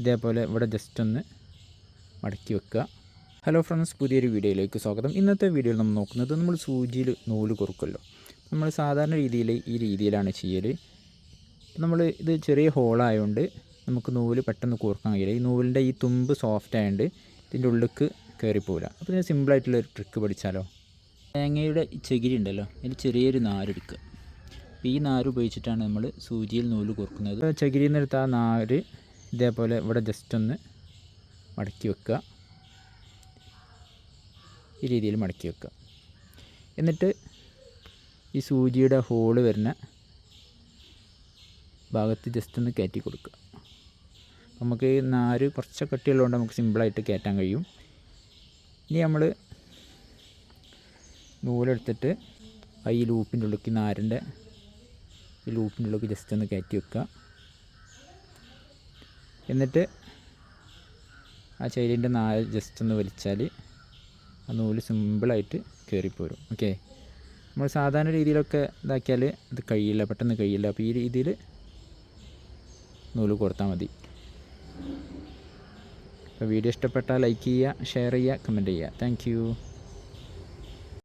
ഇതേപോലെ ഇവിടെ ജസ്റ്റ് ഒന്ന് മടക്കി വെക്കുക. ഹലോ ഫ്രണ്ട്സ് പുതിയൊരു വീഡിയോയിലേക്ക് സ്വാഗതം. ഇന്നത്തെ വീഡിയോയിൽ നമ്മൾ നോക്കുന്നത് നമ്മൾ സൂചിയിൽ നൂൽ കുറുക്കല്ലോ നമ്മൾ സാധാരണ രീതിയിൽ ഈ രീതിയിലാണ് ചെയ്യൽ നമ്മൾ ഇത് ചെറിയ ഹോളായതുകൊണ്ട് നമുക്ക് നൂൽ പെട്ടെന്ന് കൂർക്കാൻ കഴിയില്ല. ഈ നൂലിന്റെ ഈ തുമ്പ് സോഫ്റ്റ് ആയതുകൊണ്ട് ഇതിന്റെ ഉള്ളിലേക്ക് കയറിപ്പോവില്ല അപ്പോൾ ഇതിന് സിമ്പിളായിട്ടുള്ള ഒരു ട്രിക്ക് പഠിച്ചാലോ? തേങ്ങയുടെ ചകിരി ഉണ്ടല്ലോ അതിൽ ചെറിയൊരു നാരെടുക്കുക അപ്പോൾ ഈ നാര് ഉപയോഗിച്ചിട്ടാണ് നമ്മൾ സൂചിയിൽ നൂൽ കുറുക്കുന്നത്. ചകിരിയിൽ നിന്നെടുത്ത ആ നാര് ഇതേപോലെ ഇവിടെ ജസ്റ്റ് ഒന്ന് മടക്കി വെക്കുക. ഈ രീതിയിൽ മടക്കി വെക്കുക. എന്നിട്ട് ഈ സൂചിയുടെ ഹോൾ വരുന്ന ഭാഗത്ത് ജസ്റ്റ് ഒന്ന് കയറ്റി കൊടുക്കുക. നമുക്ക് ഈ നാര് കുറച്ച് കട്ടിയുള്ളതുകൊണ്ട് നമുക്ക് സിമ്പിളായിട്ട് കയറ്റാൻ കഴിയും. ഇനി നമ്മൾ നൂലെടുത്തിട്ട് ഈ ലൂപ്പിന്റെ ഉള്ളിലേക്ക് നാരിന്റെ ഈ ലൂപ്പിന്റെ ഉള്ളിലേക്ക് ജസ്റ്റ് ഒന്ന് കയറ്റി വെക്കുക. എന്നിട്ട് ആ ചെയിലിന്റെ നാല് ജസ്റ്റ് ഒന്ന് വലിച്ചാൽ ആ നൂൽ സിമ്പിളായിട്ട് കയറിപ്പോരും ഓക്കെ നമ്മൾ സാധാരണ രീതിയിലൊക്കെ ഇതാക്കിയാൽ ഇത് കഴിയില്ല പെട്ടെന്ന് കഴിയില്ല. അപ്പോൾ ഈ രീതിയിൽ നൂൽ കൊടുത്താൽ മതി. അപ്പോൾ വീഡിയോ ഇഷ്ടപ്പെട്ടാൽ ലൈക്ക് ചെയ്യുക ഷെയർ ചെയ്യുക കമന്റ് ചെയ്യുക. താങ്ക്